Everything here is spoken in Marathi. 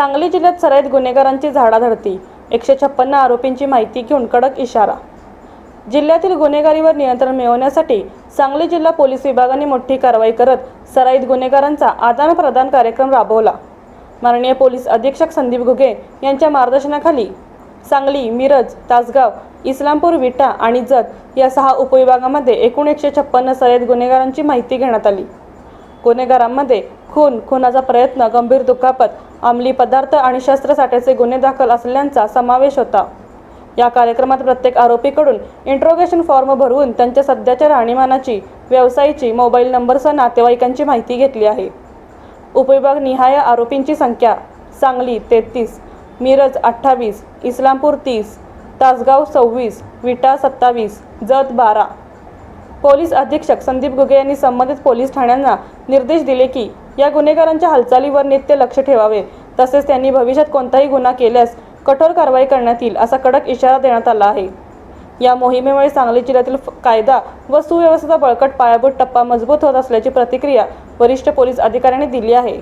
सांगली जिल्ह्यात सराईत गुन्हेगारांची झाडाधडती. एकशे छप्पन्न आरोपींची माहिती घेऊन कडक इशारा. जिल्ह्यातील गुन्हेगारीवर नियंत्रण मिळवण्यासाठी सांगली जिल्हा पोलीस विभागाने मोठी कारवाई करत सराईत गुन्हेगारांचा आदानप्रदान कार्यक्रम राबवला. माननीय पोलीस अधीक्षक संदीप घुगे यांच्या मार्गदर्शनाखाली सांगली मिरज तासगाव इस्लामपूर विटा आणि जत या सहा उपविभागामध्ये एकूण एकशे छप्पन्न सराईत गुन्हेगारांची माहिती घेण्यात आली. गुन्हेगारांमध्ये खून खुनाचा प्रयत्न गंभीर दुखापत अंमली पदार्थ आणि शस्त्रसाठ्याचे गुन्हे दाखल असलेल्यांचा समावेश होता. या कार्यक्रमात प्रत्येक आरोपीकडून इंट्रोगेशन फॉर्म भरवून त्यांच्या सध्याच्या राहणीमानाची व्यवसायाची मोबाईल नंबरसह नातेवाईकांची माहिती घेतली आहे. उपविभाग निहाय आरोपींची संख्या सांगली तेहतीस मिरज अठ्ठावीस इस्लामपूर तीस तासगाव सव्वीस विटा सत्तावीस जत बारा. पोलीस अधीक्षक संदीप घुगे यांनी संबंधित पोलीस ठाण्यांना निर्देश दिले की या गुन्हेगारांच्या हालचालीवर नित्य लक्ष ठेवावे. तसेच त्यांनी भविष्यात कोणताही गुन्हा केल्यास कठोर कारवाई करण्यात येईल असा कडक इशारा देण्यात आला आहे. या मोहिमेमुळे सांगली जिल्ह्यातील कायदा व सुव्यवस्थेचा बळकट पायाभूत टप्पा मजबूत होत असल्याची प्रतिक्रिया वरिष्ठ पोलीस अधिकाऱ्यांनी दिली आहे.